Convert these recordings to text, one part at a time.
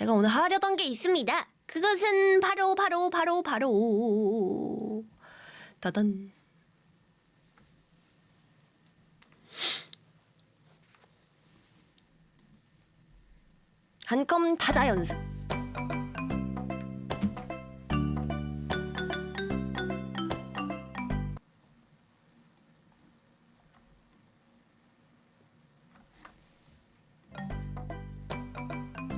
제가 오늘 하려던 게 있습니다. 그것은 바로 바로 바로 바로 따단 한컴 타자 연습.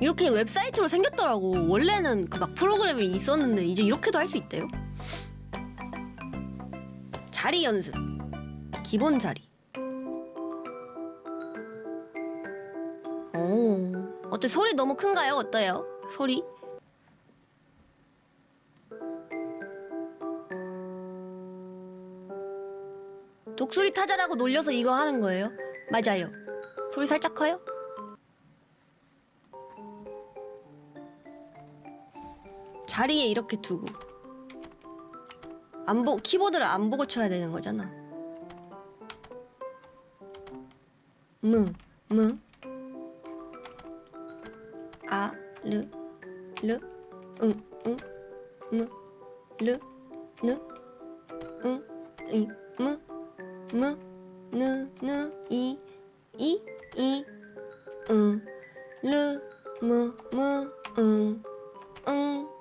이렇게 웹사이트로 생겼더라고. 원래는 그 막 프로그램이 있었는데 이제 이렇게도 할 수 있대요. 자리 연습. 기본 자리. 오, 어때 소리 너무 큰가요? 어때요? 소리? 독수리 타자라고 놀려서 이거 하는 거예요? 맞아요. 소리 살짝 커요? 자리에 이렇게 두고. 안 보, 키보드를 안 보고 쳐야 되는 거잖아. 무, 무, 아, 르, 르, 응, 응, 무, 르, 느, 응, 이, 무, 무, 느, 느, 이, 이, 이, 응, 르, 무, 무, 응, 응,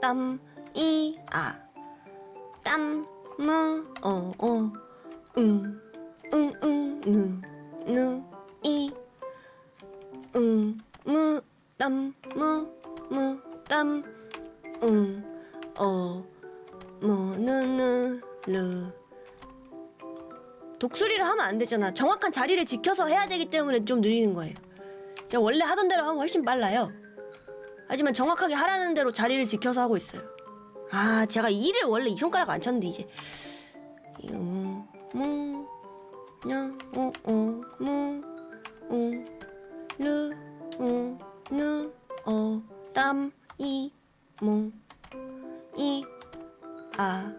땀, 이, 아, 땀, 무, 어, 어, 응, 응, 응, 느, 느, 이, 응, 무, 땀, 무, 무, 땀, 응, 어, 뭐, 느, 느, 르. 독수리를 하면 안 되잖아. 정확한 자리를 지켜서 해야 되기 때문에 좀 느리는 거예요. 제가 원래 하던 대로 하면 훨씬 빨라요. 하지만 정확하게 하라는 대로 자리를 지켜서 하고 있어요. 아, 제가 이를 원래 이 손가락 안 쳤는데 이제 무, 무, 냐, 어, 어, 무, 우, 르, 우, 느, 어, 땀, 이, 무, 이, 아,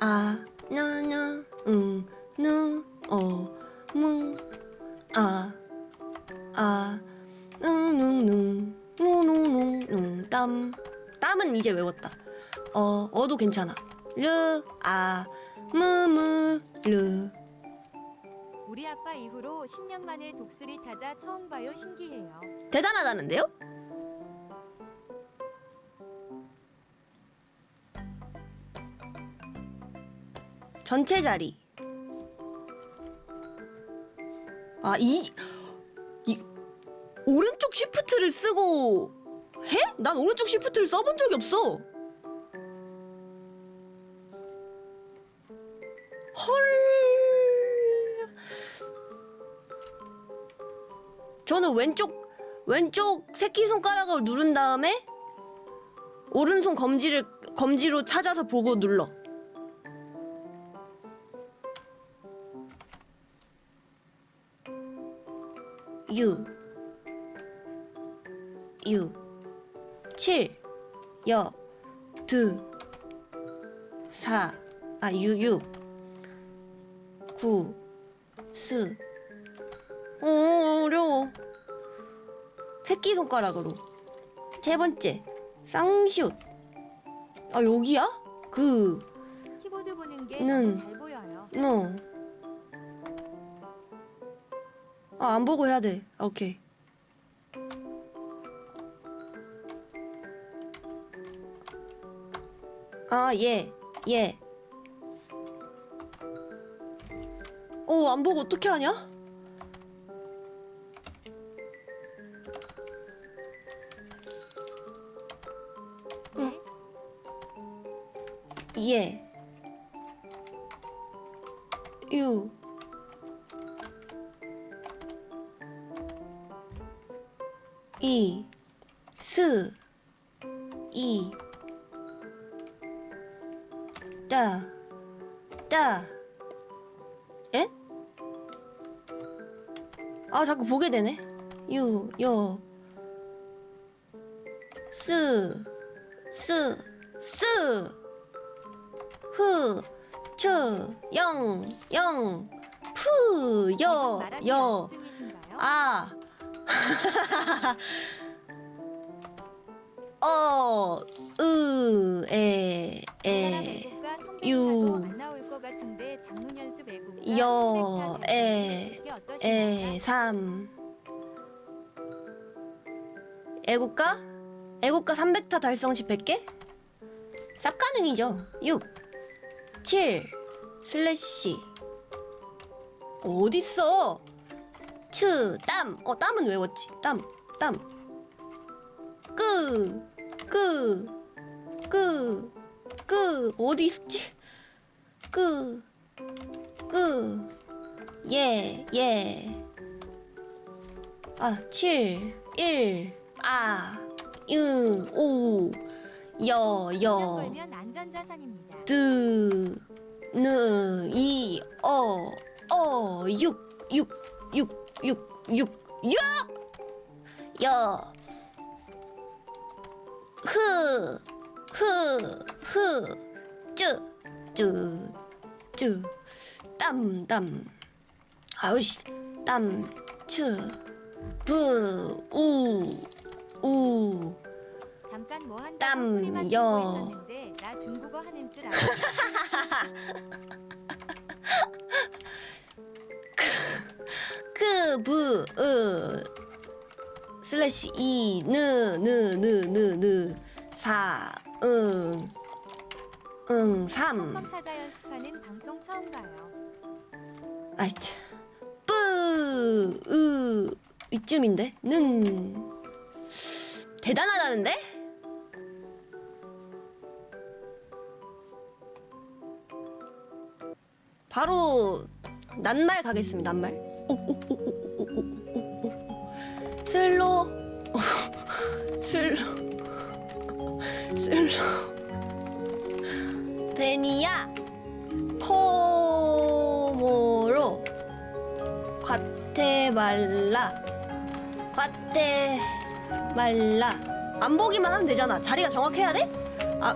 아, 나, 나, 응, 느, 어, 무, 아, 아, 능능능 누누누누 땀. 땀은 이제 외웠다. 어 어도 괜찮아. 르아 무무 르. 우리 아빠 이후로 10년 만에 독수리 타자 처음 봐요. 신기해요. 대단하다는데요? 전체 자리. 아이 이 오른쪽 시프트를 쓰고 해? 난 오른쪽 시프트를 써본 적이 없어. 헐. 저는 왼쪽 왼쪽 새끼 손가락을 누른 다음에 오른손 검지를 검지로 찾아서 보고 눌러. 유. 유. 칠. 여. 드. 사. 아, 유, 유. 구. 스. 오, 어려워. 새끼손가락으로. 세 번째. 쌍시옷. 아, 여기야? 그, 키보드 보는 게 는. 잘 보여요. 너. 아, 안 보고 해야 돼. 아, 오케이. 아, 예. 예. 어, 안 보고 어떻게 하냐? 아, 자꾸 보게 되네. 유, 요. 스. 스. 스. 흐, 추, 영, 영, 푸, 여, 여? 아, 어, 으, 에, 에, 유. 여, 에, 에, 어떠신가요? 삼. 애국가? 애국가 300타 달성 시 100개? 쌉 가능이죠. 6, 7, 슬래시. 어딨어? 츠, 땀. 어, 땀은 외웠지. 땀, 땀. 끄, 끄, 끄, 끄. 어디 있지? 끄, 끄. 예, 예. 아, 7, 1, 아, 유, 오, 여, 시험 여, 걸면 안전자산입니다. 드, 느, 이, 어, 어, 육, 육, 육, 육, 육, 육! 여, 흐, 흐, 흐, 쯔, 쯔, 쯔, 땀, 땀. 아우씨, 땀, 츠, 브, 우, 우. 잠깐 뭐 한다고 땀, 소리만 여. 듣고 있었는데 나 중국어 하는 줄 알아. 그, 브, 으, 슬래시, 이, 느, 느, 느, 느, 느, 사, 응, 응, 삼. 타자 연습하는 방송 처음 봐요. 아이, 참. 뿌, 으, 이쯤인데? 는. 대단하다는데? 바로, 낱말 가겠습니다, 낱말. 오, 오, 오, 오. 말라. 과테말라. 안 보기만 하면 되잖아. 자리가 정확해야 돼? 아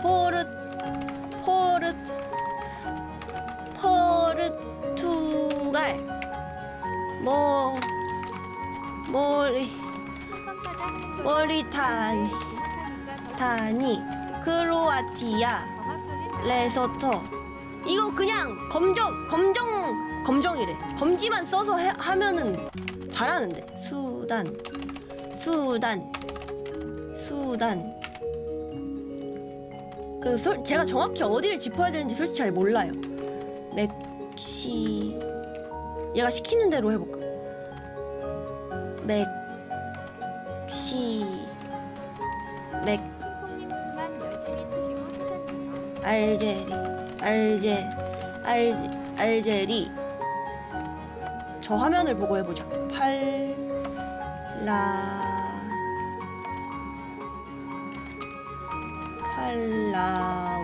포르 포르 포르투갈. 뭐 머리 더 타니 크로아티아 레소토. 이거 그냥 검정 검정 검정이래 검지만 써서 해- 하면은 잘하는데. 수단. 수단. 수단. 그 솔, 제가 정확히 어디를 짚어야 되는지 솔직히 잘 몰라요. 맥시 얘가 시키는 대로 해볼까? 맥시 맥 콩콩님 춤만 열심히 추시고 쓰셨네요. 알제리 알제 알제 알제리 저 화면을 보고 해보자. 팔라 팔라우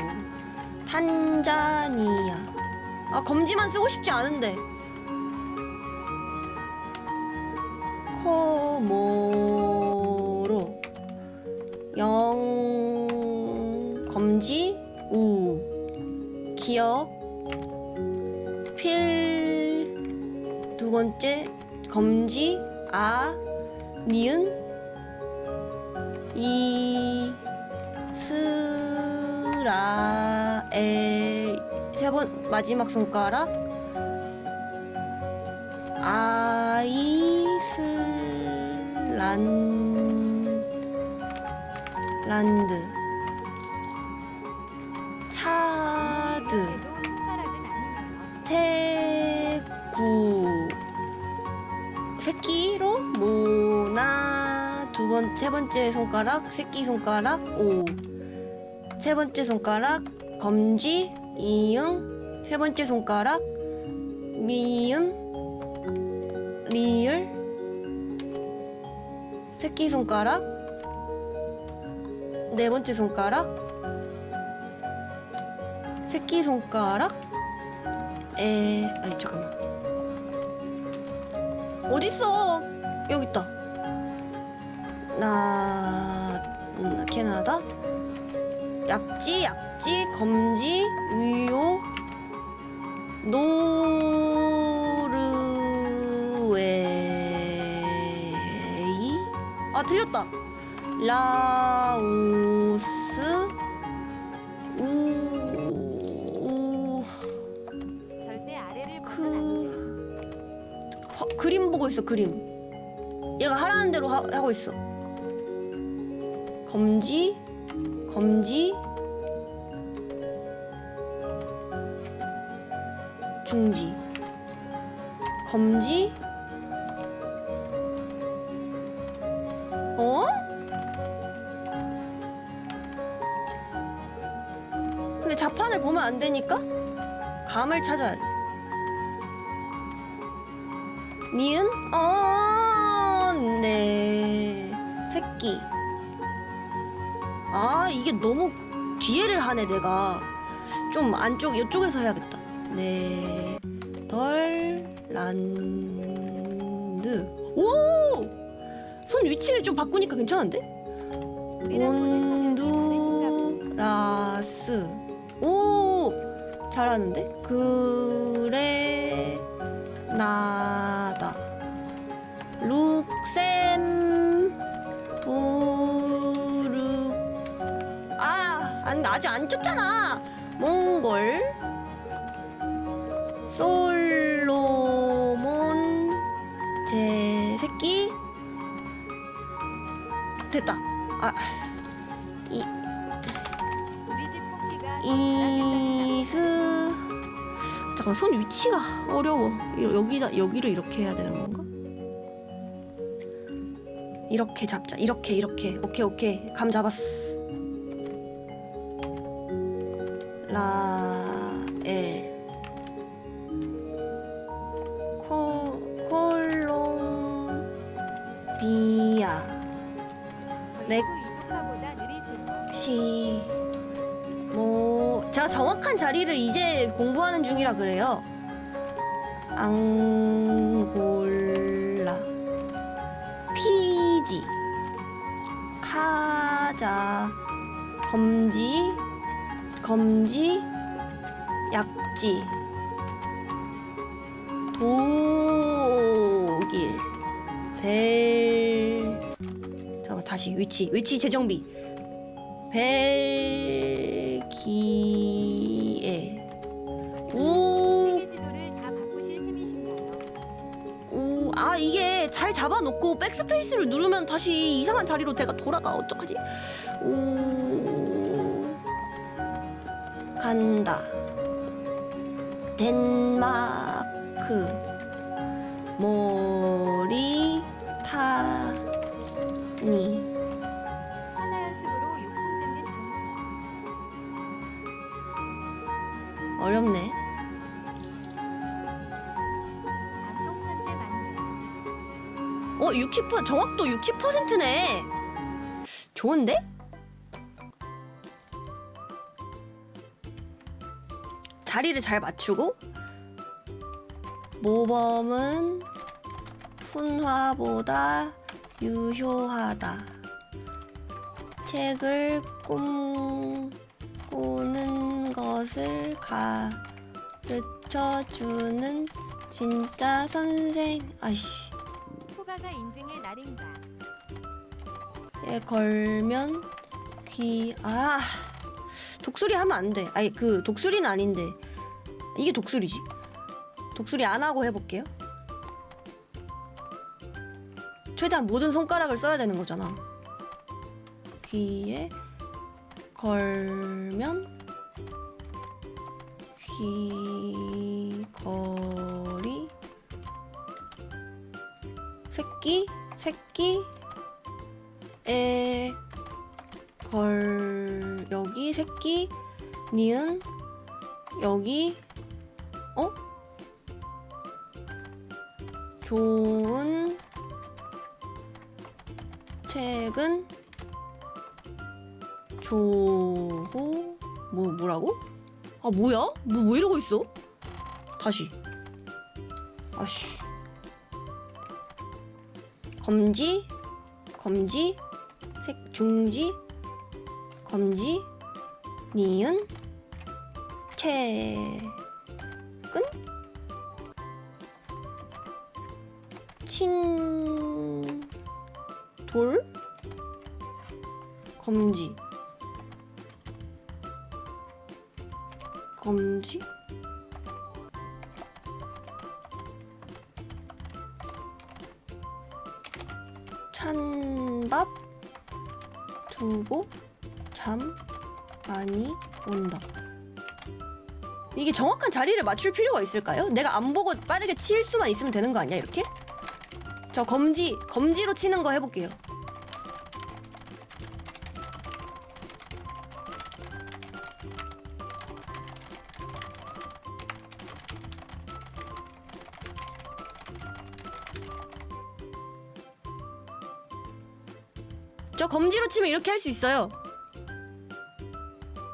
탄자니아. 아 검지만 쓰고 싶지 않은데. 코모로. 영 번째 검지 아 니은 이 스라 엘 세 번 마지막 손가락. 아이슬란 란드 세 번째 손가락 새끼 손가락 오. 세 번째 손가락 검지 이응. 세 번째 손가락 미음 리을. 새끼 손가락 네 번째 손가락 새끼 손가락 에 아니 잠깐만. 어딨어? 여기 있다 나 음, 캐나다 약지 약지 검지 위오 노르웨이 아 틀렸다. 라오스 우 우 절대 아래를 벗어나지 그 화- 그림 보고 있어 그림. 얘가 하라는 대로 하, 하고 있어. 검지 검지 중지 검지 어? 근데 자판을 보면 안 되니까 감을 찾아야 돼. 니은? 뒤에를 하네, 내가. 좀 안쪽, 이쪽에서 해야겠다. 네. 덜, 란드. 오! 손 위치를 좀 바꾸니까 괜찮은데? 온두라스. 오! 잘하는데? 그래, 나다. 룩 아, 안, 아직 안 쳤잖아. 몽골, 솔로몬, 제 새끼. 됐다. 아, 뽀삐가 이스 잠깐 손 위치가 어려워. 여- 여기다 여기를 이렇게 해야 되는 건가? 이렇게 잡자. 이렇게 이렇게. 오케이 오케이. 감 잡았어 라엘 콜롬비아. 저희 네. 혹시 뭐 제가 정확한 자리를 이제 공부하는 중이라 그래요. 앙골라, 피지, 카자, 검지, 검지, 약지, 독일, 벨. 잠깐 다시 위치 위치 재정비. 벨기에 우, 아 이게 잘 잡아놓고 백스페이스를 누르면 다시 이상한 자리로 내가 돌아가 어떡하지? 우 간다 덴마크 모리 타니 하나 연습으로 욕풍 듣는 방송. 어렵네. 방송 천재 맞네. 어, 60% 정확도 60%네. 좋은데? 자리를 잘 맞추고 모범은 훈화보다 유효하다. 책을 꿈꾸는 것을 가르쳐 주는 진짜 선생. 아이씨. 호가가 인증의 날인가. 에 걸면 귀 아 독수리 하면 안 돼. 아니 그 독수리는 아닌데 이게 독수리지. 독수리 안 하고 해볼게요. 최대한 모든 손가락을 써야 되는 거잖아. 귀에 걸면 귀걸이 새끼 새끼 에, 걸, 여기, 새끼, 니은, 여기, 어? 좋은 책은 조호, 뭐, 뭐라고? 아, 뭐야? 뭐, 왜 이러고 있어? 다시. 아씨. 검지, 검지, 색 중지 검지 니은 최 근친 돌? 검지. 검지? 찬밥? 두고 잠 많이 온다. 이게 정확한 자리를 맞출 필요가 있을까요? 내가 안 보고 빠르게 칠 수만 있으면 되는 거 아니야 이렇게? 저 검지 검지로 치는 거 해볼게요. 저 검지로 치면 이렇게 할 수 있어요.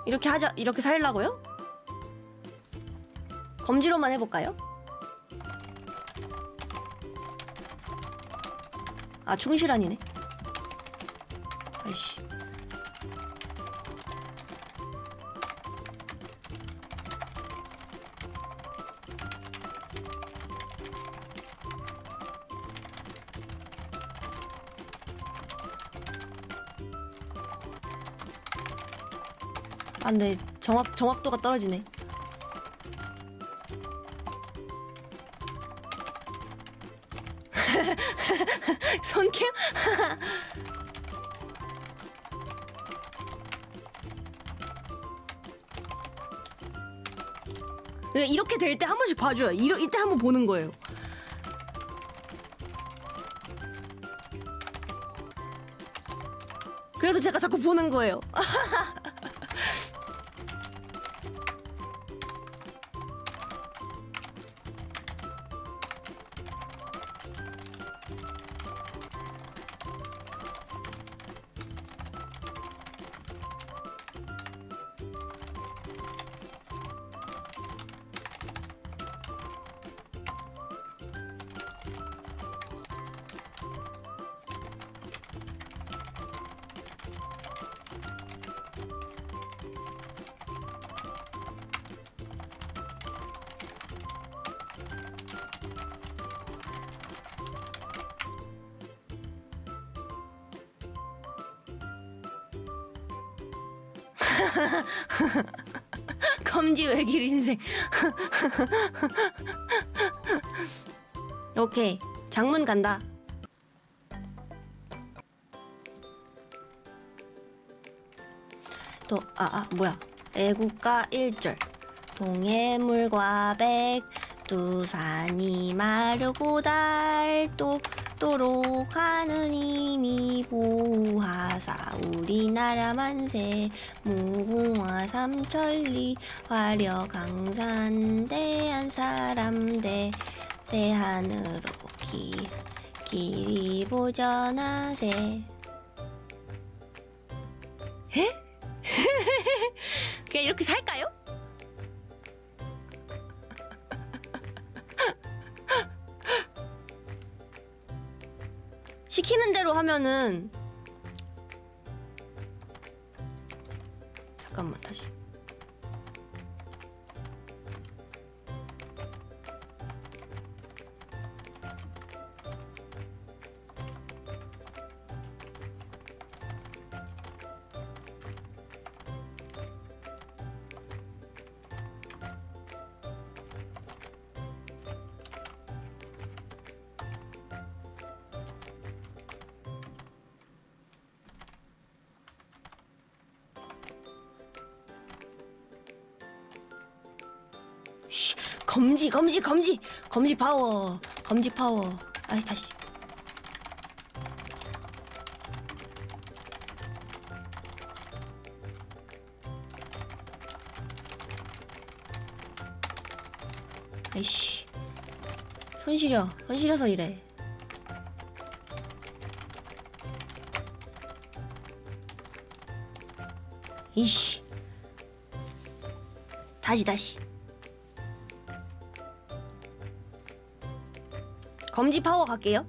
이렇게 하자 이렇게 살라고요? 검지로만 해볼까요? 아 충실한이네. 아이씨. 아, 근데 정확 정확도가 떨어지네. 될 때 한 번씩 봐줘요. 이러, 이때 한 번 보는 거예요. 그래서 제가 자꾸 보는 거예요. 검지 외길 인생. 오케이. 장문 간다. 또, 아, 아, 뭐야. 애국가 1절. 동해물과 백 두산이 마르고 닳도록 하느님이 보호하사 우리나라 만세 무궁화 삼천리 화려 강산 대한 사람 대 대한으로 기, 길이 보전하세 에? 그냥 이렇게 살까요? 시키는 대로 하면은. 잠깐만 다시 검지 검지 검지. 검지 파워 검지 파워. 아이 다시. 아이씨. 손 시려 손 시려서 이래. 이씨. 다시 다시 검지 파워 갈게요.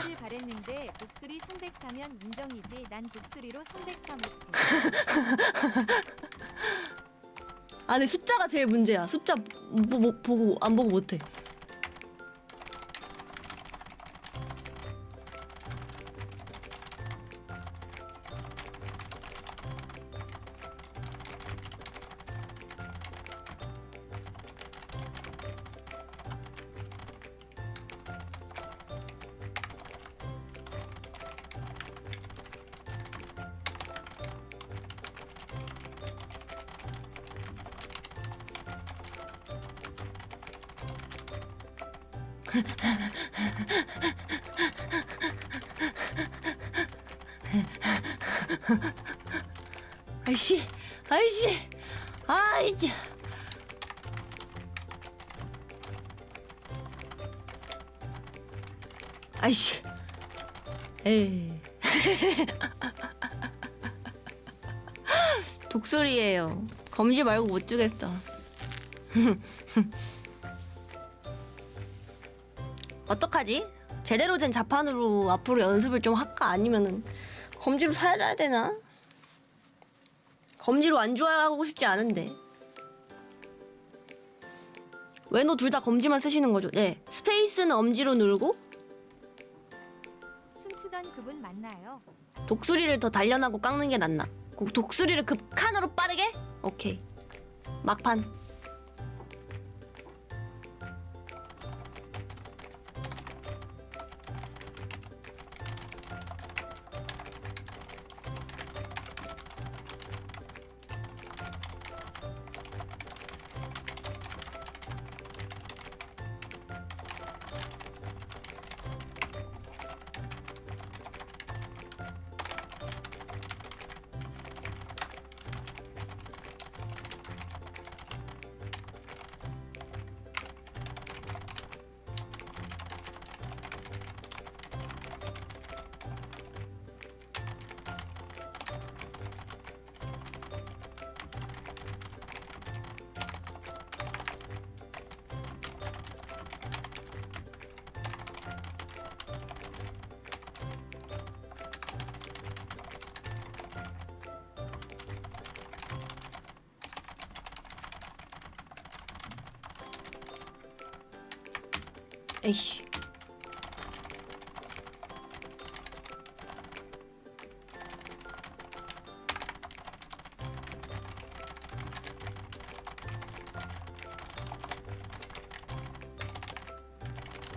300타를 바랬는데 독수리 300타면 인정이지 난 독수리로 300타 못해. 아 근데 숫자가 제일 문제야 숫자 뭐, 뭐, 보고 안 보고 못해 아이씨 아이씨 아이씨. 아이씨. 에이. 독수리예요. 검지 말고 못 주겠어 어떡하지? 제대로 된 자판으로 앞으로 연습을 좀 할까? 아니면은 검지로 사야 되나? 검지로 안 좋아하고 싶지 않은데. 왜노 둘 다 검지만 쓰시는 거죠? 네. 스페이스는 엄지로 누르고 춤추던 그분 맞나요? 독수리를 더 단련하고 깎는 게 낫나? 그 독수리를 급칸으로 빠르게? 오케이. 막판. 에이씨.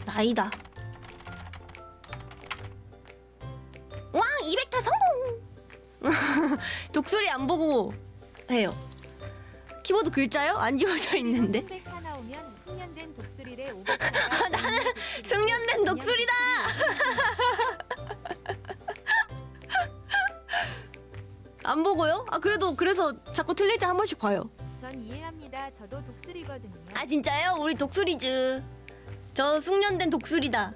나이다. 왕 200타 성공. 독수리 안 보고 해요. 키보드 글자요? 안 지워져 있는데. 나는 숙련된 독수리다. 안 보고요? 아 그래도 그래서 자꾸 틀릴 때 한 번씩 봐요. 전 이해합니다. 저도 독수리거든요. 아 진짜요? 우리 독수리즈. 저 숙련된 독수리다.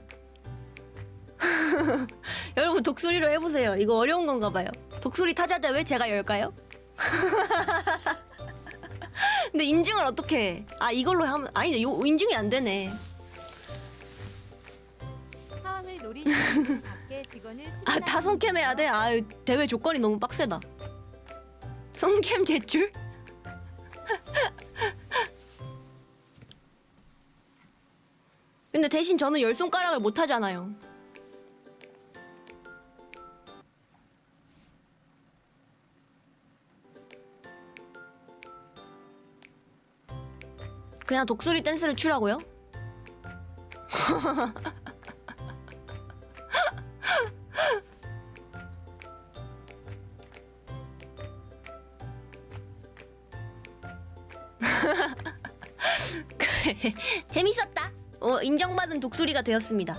여러분 독수리로 해보세요. 이거 어려운 건가 봐요. 독수리 타자대 왜 제가 열까요? 근데 인증을 어떻게 해? 아 이걸로 하면 아니 이거 인증이 안 되네. 밖에 직원을 아 다 손캠 해야 돼? 아 대회 조건이 너무 빡세다. 손캠 제출? 근데 대신 저는 열 손가락을 못 하잖아요. 그냥 독수리 댄스를 추라고요? 재밌었다. 어, 인정받은 독수리가 되었습니다.